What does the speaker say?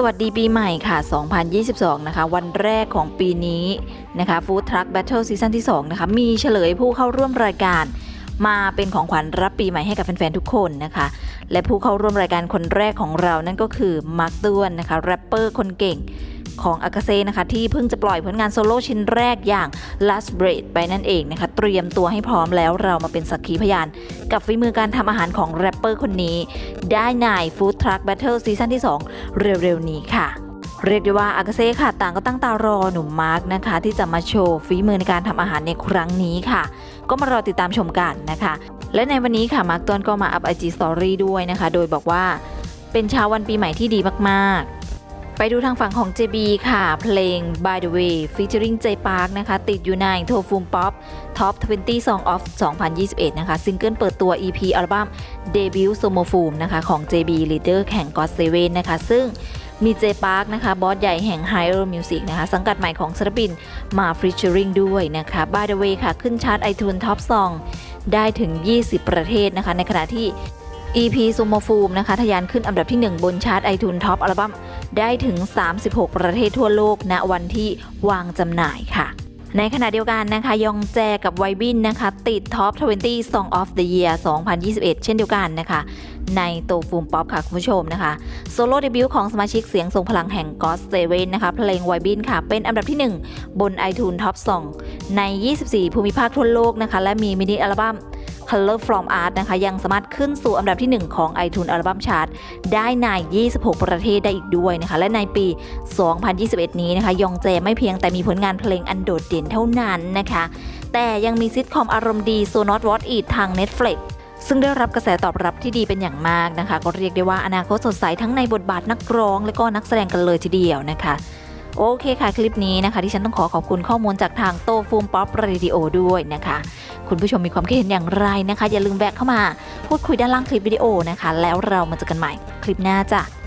สวัสดีปีใหม่ค่ะ 2022 นะคะ วันแรกของปีนี้นะคะ Food Truck Battle Season ที่ 2 นะคะ มีเฉลยผู้เข้าร่วมรายการ มาเป็นของขวัญรับปีใหม่ให้กับแฟนๆ ทุกคนนะคะ และผู้เข้าร่วมรายการคนแรกของเรานั่นก็คือมาร์คต้วนนะคะ แรปเปอร์คนเก่ง ของอากาเซ่นะคะที่เพิ่งจะปล่อยผลงานโซโล่ชิ้นแรกอย่าง Last Breath ไปนั่นเองนะคะเตรียมตัวให้พร้อมแล้วเรามาเป็นสักขีพยาน กับฝีมือการทำอาหารของแรปเปอร์คนนี้ ได้ใน Food Truck Battle ซีซั่นที่ 2 เร็วๆนี้ค่ะเรียกได้ว่าอากาเซ่ค่ะ ต่างก็ตั้งตารอหนุ่มมาร์กนะคะ ที่จะมาโชว์ฝีมือในการทำอาหารในครั้งนี้ค่ะ ก็มารอติดตามชมกันนะคะ และในวันนี้ค่ะ มาร์กต้นก็มาอัพ IG Story ด้วยนะคะ โดยบอกว่าเป็นเช้าวันปีใหม่ที่ดีมากๆ ไปดูทางฝั่งของ JB ค่ะ เพลง By the Way featuring J Park นะคะ ติดอยู่ใน t o f u m Pop Top 20 Song of 2021 นะคะ ซิงเกิลเปิดตัว EP อัลบั้ม Debut s o m o f u m นะคะ ของ JB Leader แข่ง God Seven นะคะ ซึ่งมีเจปาร์คนะคะ บอสใหญ่แห่ง Higher Music นะคะ สังกัดใหม่ของศิลปินมา featuring ด้วยนะคะ By the Way ค่ะ ขึ้นชาร์ต iTunes Top Song ได้ถึง 20 ประเทศนะคะ ในขณะที่ EP s u m o f u m นะคะทะยานขึ้นอันดับที่ 1 บนชาร์ต iTunes Top อัลบั้มได้ถึง 36 ประเทศทั่วโลกณวันที่วางจำหน่ายค่ะ ในขณะเดียวกันนะคะ ยองแจกับไวบินนะคะ ติด Top 20 Song of the Year 2021 เช่นเดียวกันนะคะ ในโตฟูมป๊อปค่ะ คุณผู้ชมนะคะ โซโล่เดบิวต์ของสมาชิกเสียงทรงพลังแห่ง God Seven นะคะเพลงไวบินค่ะ เป็นอันดับที่ 1 บน iTunes Top Song ใน 24 ภูมิภาคทั่วโลกนะคะ และมีมินิอัลบั้ม Color from Art นะคะ ยังสามารถขึ้นสู่อันดับที่ 1 ของ iTunes Album Chart ได้ใน26 ประเทศได้อีกด้วยนะคะ และในปี 2021 นี้นะคะ ยองเจไม่เพียงแต่มีผลงานเพลงอันโดดเด่นเท่านั้นนะคะ แต่ยังมีซิทคอมอารมณ์ดี So Not What It ทาง Netflix ซึ่งได้รับกระแสตอบรับที่ดีเป็นอย่างมากนะคะ ก็เรียกได้ว่าอนาคตสดใสทั้งในบทบาทนักร้อง และก็นักแสดงกันเลยทีเดียวนะคะ โอเคค่ะคลิปนี้นะคะที่ฉันต้องขอขอบคุณข้อมูลจากทางโตฟูมป๊อปเรดิโอด้วยนะคะ คุณผู้ชมมีความคิดเห็นอย่างไรนะคะ อย่าลืมแวะเข้ามา พูดคุยด้านล่างคลิปวิดีโอนะคะ แล้วเรามาเจอกันใหม่คลิปหน้าจ้ะ